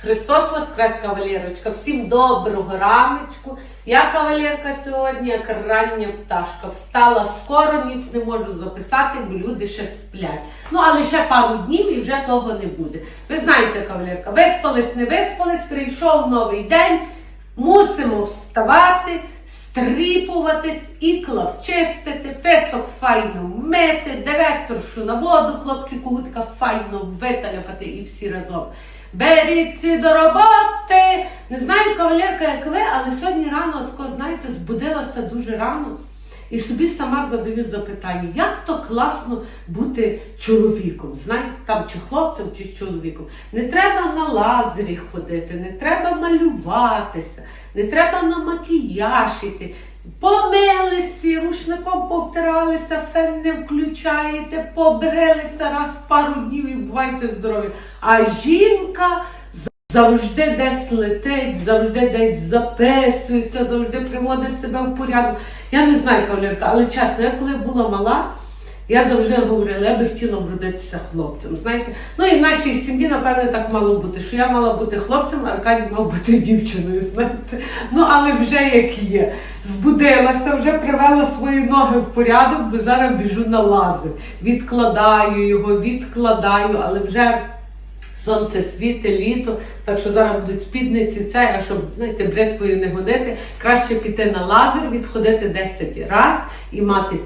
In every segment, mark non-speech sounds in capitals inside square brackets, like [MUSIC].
Христос Воскрес, кавалерочка! Всім доброго раночку. Я кавалерка сьогодні, як рання пташка. Встала скоро, ніц не можу записати, бо люди ще сплять. Ну, але ще пару днів і вже того не буде. Ви знаєте, кавалерка, виспались, не виспались, прийшов новий день. Мусимо вставати, стріпуватись, ікла вчистити, песок файно мити, директоршу на воду, хлопці кугутка файно виталяпати і всі разом. Беріться до роботи! Не знаю, кавалерка, як ви, але сьогодні рано, тако, знаєте, збудилася дуже рано. І собі сама задаю запитання, як то класно бути чоловіком, знаєте, там чи хлопцем, чи чоловіком. Не треба на лазері ходити, не треба малюватися, не треба на макіяж іти. Помилися, рушником повтиралися, фен не включаєте, побрилися раз в пару днів і бувайте здорові. А жінка завжди десь летить, завжди десь записується, завжди приводить себе в порядок. Я не знаю, кавалерка, але чесно, я коли була мала, я завжди говорила, я би хотіла вродитися хлопцем. Знаєте, ну і в нашій сім'ї, напевне, так мало бути, що я мала бути хлопцем, а Аркадій мав бути дівчиною. Знаєте, ну але вже як є. Збудилася, вже привела свої ноги в порядок, бо зараз біжу на лазер. Відкладаю його, відкладаю, але вже. Сонце світе, літо, так що зараз будуть спідниці це, а щоб знаєте, бритвою не годити, краще піти на лазер, відходити 10 разів і мати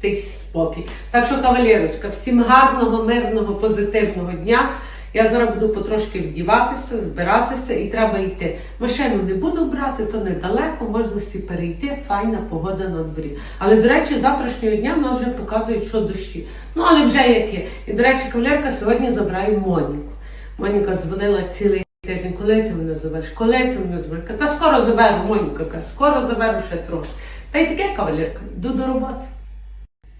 чистий спокій. Так що, кавалерочка, всім гарного, мирного, позитивного дня. Я зараз буду потрошки вдіватися, збиратися і треба йти. Машину не буду брати, то недалеко, можна всі перейти, файна погода на дворі. Але, до речі, завтрашнього дня в нас вже показують, що дощі. Ну, але вже як є. І, до речі, кавалерка сьогодні забираю Моніку. Моніка дзвонила цілий тиждень, коли ти мене забереш, коли ти мене забереш. Та скоро заберу, Моніка, скоро заберу ще трошки. Та й таке, кавалерка, йду до роботи.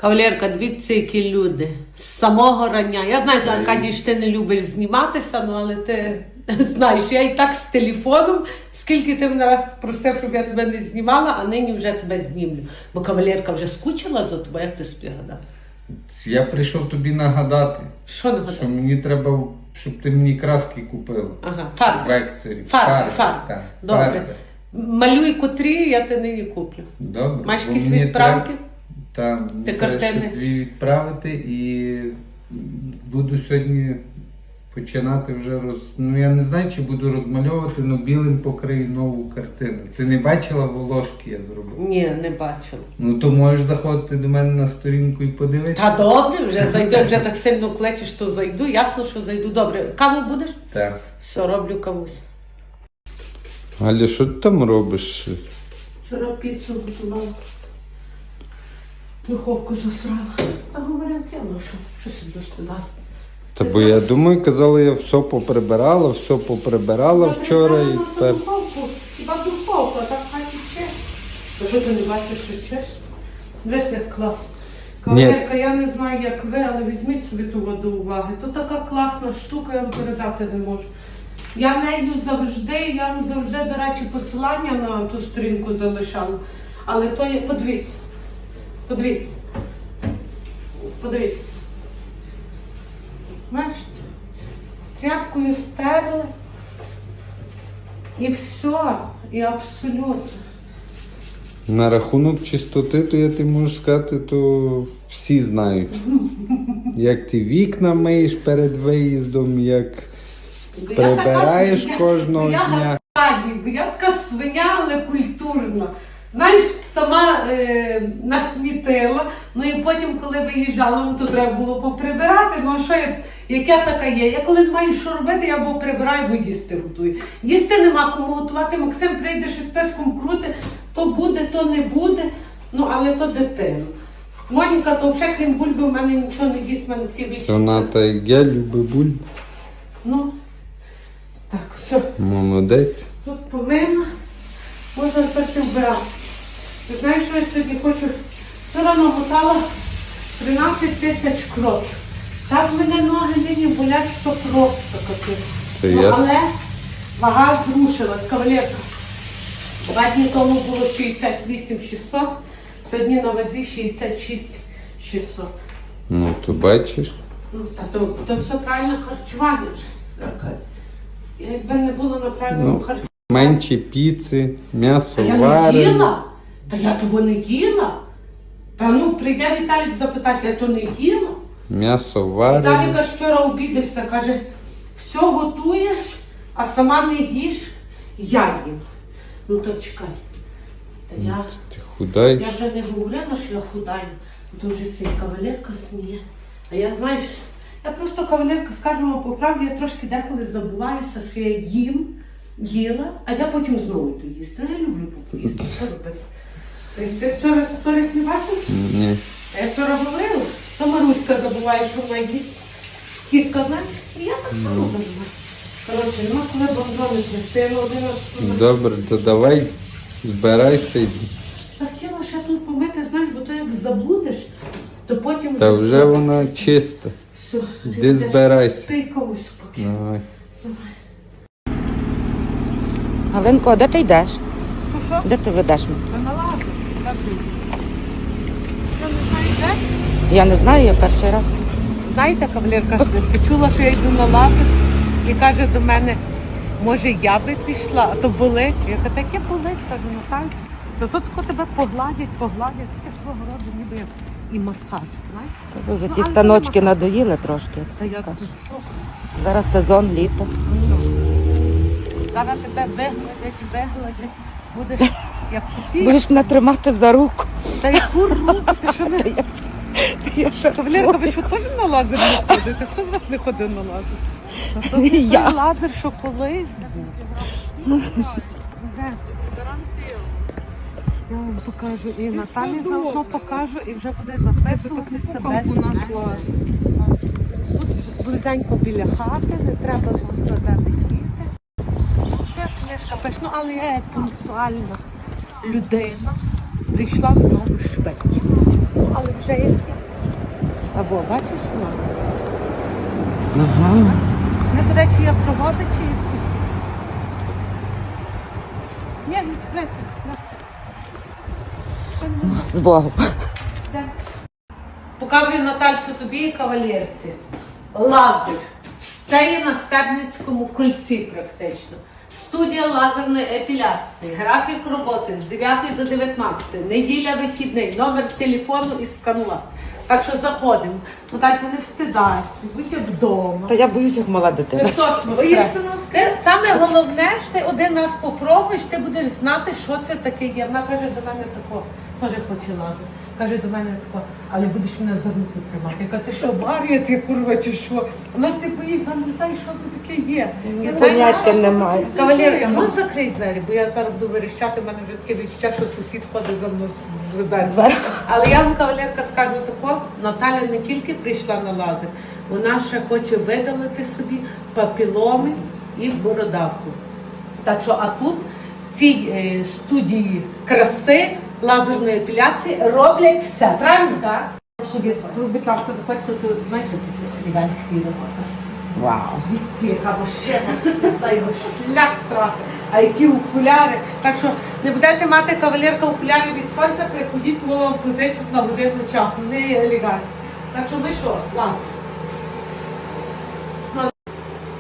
Кавалерка, дивіться, які люди. З самого рання. Я знаю, Аркадій, ти не любиш зніматися, ну але ти знаєш, я і так з телефоном, скільки ти мене раз просив, щоб я тебе не знімала, а нині вже тебе знімлю. Бо кавалерка вже скучила за тобою, як ти собі гадав? Я прийшов тобі нагадати, Що не гадав? що мені треба, щоб ти мені краски купила. Ага, фарби. Фарби, фарби. так, Добре. фарби. Малюй котрі, я тебе нині куплю. Добре. Маєш якісь відправки? треба- Та, мені Ти треба картини? ще дві відправити і буду сьогодні починати вже роз. Ну я не знаю, чи буду розмальовувати, але білим покрию нову картину. Ти не бачила волошки, я зробив? Ні, не бачила. Ну то можеш заходити до мене на сторінку і подивитися. Та добре, вже зайду, вже так сильно клечеш, то зайду. Ясно, що зайду. Добре. Каву будеш? Так. Все, роблю кавусь. Галя, що ти там робиш? Вчора піцу готувала. Духовку засрала. Та говорять, я ну що, що собі. Та бо я думаю, казала, я все поприбирала, все поприбирала вчора і тепер. Духовку, хіба духовку, а так хай ще. Та що ти не бачиш, що це? Дивись, як класно. Ні. Кавалерка, я не знаю, як ви, але візьміть собі ту воду уваги. То така класна штука, я вам передати не можу. Я нею завжди, я вам завжди, до речі, посилання на ту сторінку залишала. Але то є, подивіться. Подивіться. Подивіться. Бачите? Тряпкою стерли. І все. І абсолютно. На рахунок чистоти, то я ти можу сказати, то всі знають. [LAUGHS] Як ти вікна миєш перед виїздом, як я прибираєш кожного я дня. Аркадій, я така свиня, але культурна. Знаєш, сама е, насмітила, ну і потім, коли виїжджала, ну, то треба було поприбирати. Ну а що я, як така є? Я коли не маю що робити, я або прибираю, або їсти готую. Їсти нема кому готувати. Максим прийде ще з песком крути, то буде, то не буде. Ну, але то дитина. Моніка, то вже крім бульби, в мене нічого не їсть, в мене таке вічно. Вона та як я люблю буль. Ну, так, все. Молодець. Тут помина, можна трохи вбирати. Ти знаєш, що я сьогодні хочу? Вчора намотала 13 тисяч кроків. Так мене ноги нині болять, що просто капець. Ну, але вага зрушилась, кавалерка. Два дні тому було 68 600, сьогодні на вазі 66 600. Ну, то бачиш. Ну, та то, то все правильне харчування Якби не було на правильному Ну, харчі. Менші піци, м'ясо Та я не їла. Та я того не їла. Та ну прийде Віталік запитати, я то не їла. М'ясо варене. Віталіка вчора обідався, каже, все готуєш, а сама не їш, я їм. Ну то чекай. Та я, Ти худаєш. я вже не говорила, що я худаю, то вже сей кавалерка сміє. А я знаєш, я просто кавалерка, скажемо по правді, я трошки деколи забуваюся, що я їм, їла, а я потім знову йду їсти. Я люблю попоїсти. Що робити? Ти, ти вчора сторіс не бачив? Ні. А я вчора говорила, то Маруська забуває, що вона їсть. Кітка, знаєш, і я так само забуваю. Коротше, нема коли бомжони трясти, ну один раз. Добре, то давай збирайся. і- Та хотіла ще тут помити, знаєш, бо то як заблудиш, то потім... Та вже вона чиста. Все, Іди збирайся. Пий кавусь поки. Давай. Галинко, а де ти йдеш? Де ти ведеш мене? Та на лаві. Так, Що, не знаєш, де? Я не знаю, я перший раз. Знаєте, кавалерка, почула, що я йду на лаві і каже до мене, може я би пішла, а то болить. Я кажу, таке болить, кажу, Наталь. То тут тако тебе погладять, погладять, таке свого роду, ніби як і масаж, знаєш? Тобі вже Ну, ті станочки надоїли трошки. Та я скажу. Зараз сезон літо. Зараз тебе вигладять, вигладять, будеш як купі. Будеш мене тримати за руку. Та яку руку, ти що не... Я ще Кавалерка, ви що теж на лазер не ходите? Хто з вас не ходив на лазер? Та то не Я. лазер, що колись був. Де? Я вам покажу і Наталі заодно покажу, і вже буде записувати себе. Тут близенько біля хати, не треба летіти. Все, книжка пише, ну але я як пунктуальна людина прийшла знову швидше. Ну, але вже є. Або бачиш, ну. Ага. Не, до речі, я в Дрогобичі і в Фіську. Ні, не третє. З Богом. Показую Натальцю тобі і кавалерці. Лазер. Це є на Стебницькому кольці практично. Студія лазерної епіляції. Графік роботи з 9 до 19. Неділя вихідний, номер телефону і сканувати. Так що заходимо. Натальця, не встидайся, будь як вдома. Та я боюсь, як мала дитина. Воістину ти саме головне, що ти один раз попробуєш, ти будеш знати, що це таке є. Вона каже до мене тако, теж хоче лазер. Каже до мене тако, але будеш мене за руку тримати. Я кажу, ти що, Марія, ти курва, чи що? Вона си поїхала, вона не знає, що це таке є. Я знаю, Поняття немає. Кавалер, ну закрий двері, бо я зараз буду верещати, в мене вже таке відчуття, що сусід ходить за мною вебез. Але я вам, кавалерка, скажу тако, Наталя не тільки прийшла на лазер, вона ще хоче видалити собі папіломи і бородавку. Так що, а тут в цій е, студії краси лазерної епіляції роблять все, правильно? Так. Будь ласка, заходьте, тут, знаєте, тут ліванський робота. Вау. Ці, яка машина, та його шлях трохи, а які окуляри. Так що не будете мати кавалерка окуляри від сонця, приходіть вам позичуть на годину часу. Вони елегантні. Так що ми що, лазер.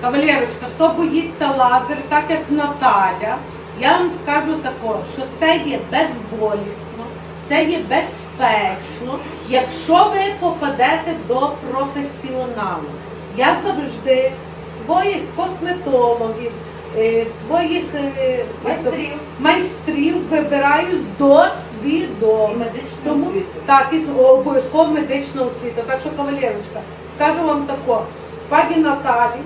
Кавалерочка, хто боїться лазер, так як Наталя, я вам скажу тако, що це є безболісно, це є безпечно, якщо ви попадете до професіоналу. Я завжди своїх косметологів, е, своїх е, Майстрів. майстрів вибираю з досвідом. Тому. Так, і обов'язково медична освіта. Так що, кавалерочка, скажу вам тако, пані Наталі,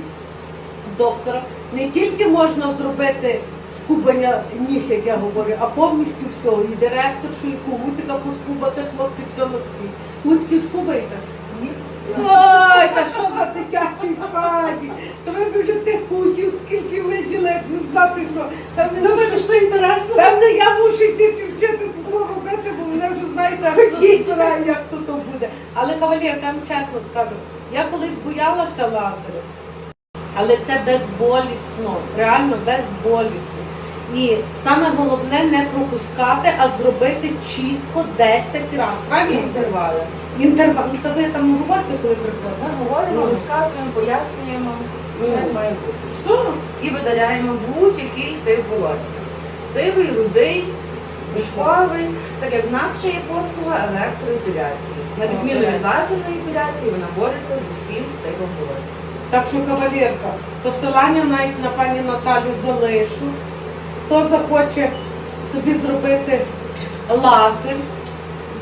доктора, не тільки можна зробити скубання ніг, як я говорю, а повністю все. І директоршу, і когутика поскубати, хлопці, все на світ. Кутки скубайте? Ні? Ой, та що за дитячий саді? То ви вже тих кутів скільки виділи, як не знати що. Там не Думаєте, що інтересно? Певно, я мушу йти сі вчити тут робити, бо мене вже знаєте, розбирає, як то то буде. Але кавалерка, я вам чесно скажу, я колись боялася лазеру, але це безболісно, реально безболісно. І саме головне не пропускати, а зробити чітко 10 разів. Правильно? Інтервали. Інтервал. Ну, то ви там не говорите, коли приходите? Ми говоримо, розказуємо, пояснюємо. Все має бути. Що? І видаляємо будь-який тип волосся. Сивий, рудий, бушковий, так як в нас ще є послуга електроепіляції. На відміну від лазерної епіляції, вона бореться з усім типом волосся. Так що, кавалерка, посилання навіть на пані Наталю залишу. Хто захоче собі зробити лазер,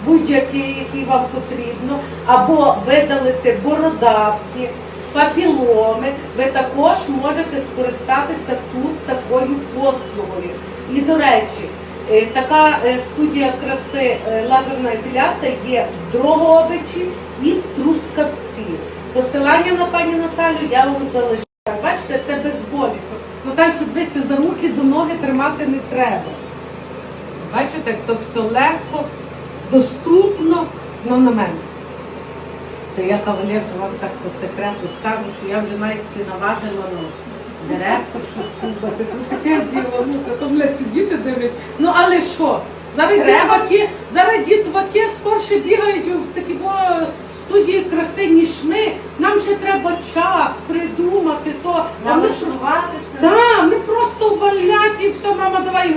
будь-який, який вам потрібно, або видалити бородавки, папіломи, ви також можете скористатися тут такою послугою. І, до речі, е, така е, студія краси е, лазерна епіляція є в Дрогобичі і в Трускавці. Посилання на пані Наталю я вам залишу. Бачите, це безболісно. Натальцю, дивися, за руки, за ноги тримати не треба. Бачите, як то все легко, доступно, ну на мене. Та я кавалерка вам так по секрету скажу, що я вже навіть си наважила ну, директор щось купити. Це таке діло, ну то мене сидіти дивлять. Ну але що? Зараз дітваки, зараз дітваки скорше бігають в такі во студії краси, ніж ми. Нам ще треба час придумати то. А ми що? Налаштуватися. Так, не просто валять і все, мама, давай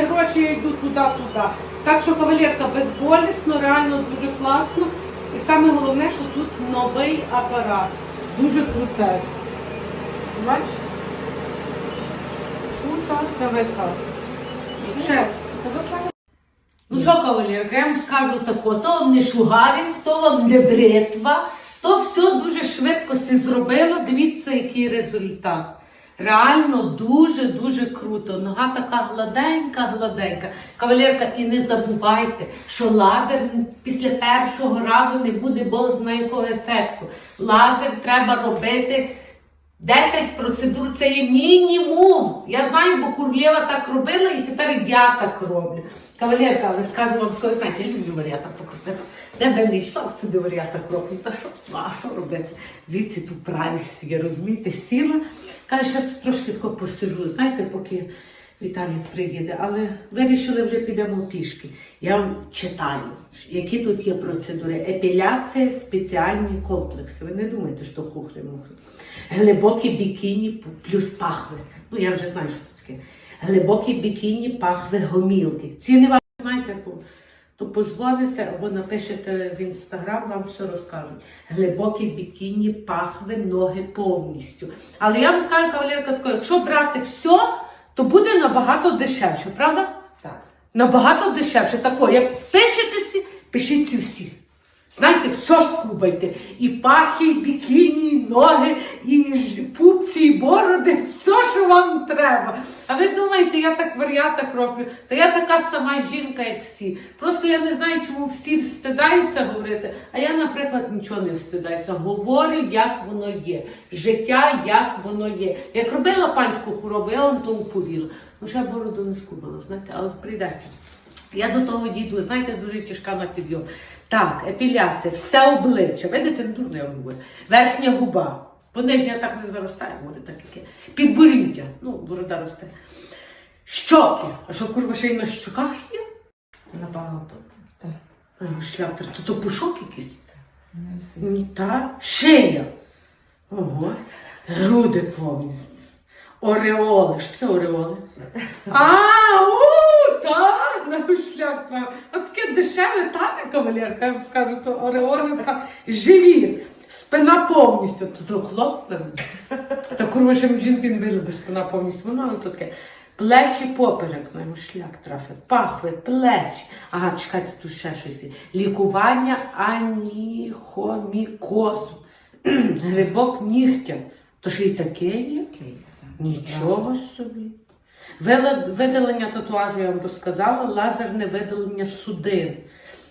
гроші, гроші, я йду туди, туди. Так що кавалерка безболісно, реально дуже класно. І саме головне, що тут новий апарат. Дуже крутий. Бачиш? Суперська Ще. Ну що, кавалерка, я вам скажу тако, то вам не шугаринг, то вам не бритва, то все дуже швидко си зробило. Дивіться, який результат. Реально дуже-дуже круто. Нога така гладенька, гладенька. Кавалерка, і не забувайте, що лазер після першого разу не буде бог знає якого ефекту. Лазер треба робити 10 процедур це є мінімум. Я знаю, бо Курлєва так робила і тепер я так роблю. Кавалерка, але скажу вам, я люблю варіата покрутити. Де би не йшла сюди варіата кроплю, та що, а що робити? Віці тут прайс є, розумієте, сіла. Каже, зараз трошки тако посижу, знаєте, поки Віталій приїде, але вирішили вже підемо пішки. Я вам читаю, які тут є процедури. Епіляція, спеціальні комплекси. Ви не думайте, що хухлі-мухлі. Глибокі бікіні плюс пахви. Ну, я вже знаю, що це таке. Глибокі бікіні, пахви, гомілки. Ціни вам знаєте, то, то позвоните або напишете в інстаграм, вам все розкажуть. Глибокі бікіні, пахви, ноги повністю. Але я вам скажу, кавалерка, тако, якщо брати все, то буде набагато дешевше, правда? Так. Набагато дешевше. Тако, як пишетеся, пишіть всі. Знаєте, все скубайте. І пахи, і бікіні, і ноги, і пупці, і бороди, все, що вам треба. А ви думаєте, я так варіатах роблю? Та я така сама жінка, як всі. Просто я не знаю, чому всі встидаються говорити, а я, наприклад, нічого не встидаюся. Говорю, як воно є. Життя, як воно є. Як робила панську хворобу, я вам то уповіла. Ще бороду не скубала, знаєте, але прийдеться. Я до того дійду, знаєте, дуже тяжка на підйом. Так, епіляція, все обличчя. Видите, не дурно я говорю. Верхня губа. Бо нижня так не заростає, говорю, так яке. Підборіддя. Ну, борода росте. Щоки. А що курва ще й на щоках є? Напевно, тут. Шлятер, то то пушок якийсь. Не всі. Ні, та шия. Ого. Груди повністю. Ореоли. Що таке ореоли? [LAUGHS] А, у, так, на шлях. прав. От таке дешеве, та не кавалерка, я вам скажу, то ореоли та живіт. Спина повністю. То, то хлоп, певно. Та курва ще жінки не без спина повністю. Воно то таке. Плечі поперек, на йому шлях трафить, пахви, плечі. Ага, чекайте, тут ще щось є. Лікування аніхомікозу. Грибок нігтя. То ж і таке є? Нічого собі. Видалення татуажу я вам розказала, лазерне видалення судин.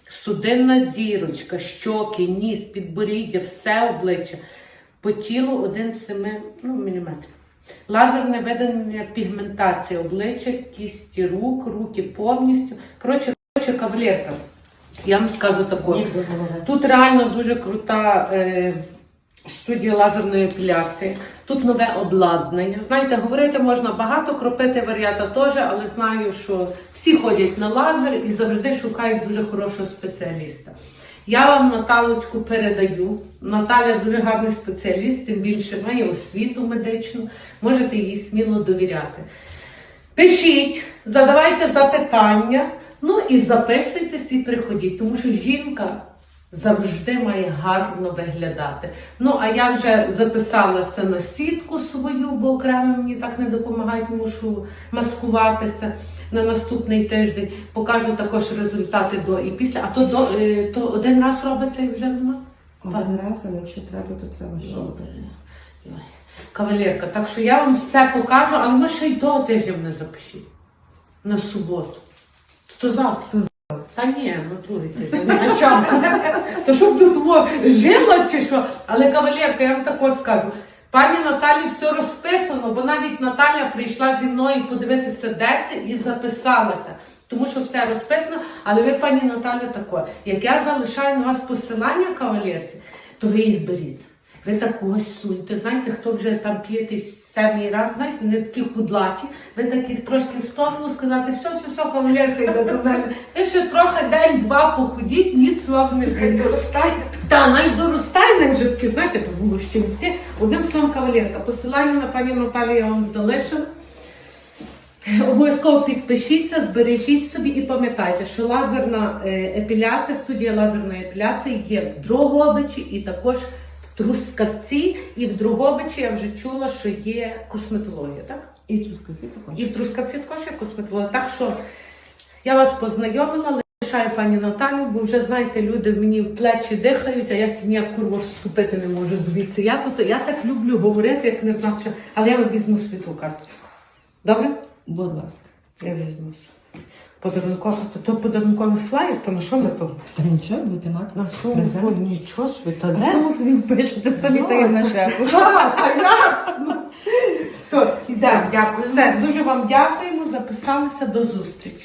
Судинна зірочка, щоки, ніс, підборіддя, все обличчя. По тілу 1,7 ну, міліметрів. Лазерне видалення пігментації обличчя, кісті рук, руки повністю. Коротше, коротше, кавалерка. Я вам скажу голови. Тут реально дуже крута е, студія лазерної епіляції. Тут нове обладнання. Знаєте, говорити можна багато, кропити варіата теж, але знаю, що всі ходять на лазер і завжди шукають дуже хорошого спеціаліста. Я вам Наталочку передаю. Наталя дуже гарний спеціаліст, тим більше має освіту медичну. Можете їй сміло довіряти. Пишіть, задавайте запитання, ну і записуйтесь і приходіть, тому що жінка завжди має гарно виглядати. Ну, а я вже записалася на сітку свою, бо окремо мені так не допомагають, мушу маскуватися на наступний тиждень. Покажу також результати до і після. А то, до, е, то один раз робиться і вже нема. Один раз, але якщо треба, то треба ще. Ой, Кавалерка, так що я вам все покажу, але ми ще й того тижня мене запишіть. На суботу. То завтра. Та ні, другий тиждень. На часу. То щоб тут во, жила чи що. Але кавалерка, я вам тако скажу. Пані Наталі все розписано, бо навіть Наталя прийшла зі мною подивитися, де це і записалася. Тому що все розписано, але ви, пані Наталя, тако, як я залишаю на вас посилання кавалерці, то ви їх беріть. Ви так когось суньте. Знаєте, хто вже там п'єте семій раз, знаєте, не такі худлаті, ви таких трошки в сторону сказати, все, все, все, кавалерка йде до мене. Ви ще трохи день-два походіть, ніц вам не буде. доростає. Та навіть доростає вже таки, знаєте, то було ще йти. Одним словом, кавалерка, посилання на пані Наталію я вам залишила. Обов'язково підпишіться, збережіть собі і пам'ятайте, що лазерна е, епіляція, студія лазерної епіляції є в Дрогобичі і також Трускавці. І в Дрогобичі я вже чула, що є косметологія, так? І трускавці також. І в Трускавці також є косметологія. Так що я вас познайомила, лишаю пані Наталю, бо вже знаєте, люди мені в плечі дихають, а я сі ніяк курва вступити не можу. Дивіться, я тут я так люблю говорити, як не знаю, що. Але я візьму світлу карточку. Добре? Будь ласка. Я візьму. Подарунковий, то, то подарунковий флаєр, то на що ми то? Та нічого, мати. На що ми то? Нічого собі, та де? чому собі пишете самі Ну, так на шефу? Так, та ясно. Все, йдемо. Дякую. Все, дуже вам дякуємо, записалися до зустрічі.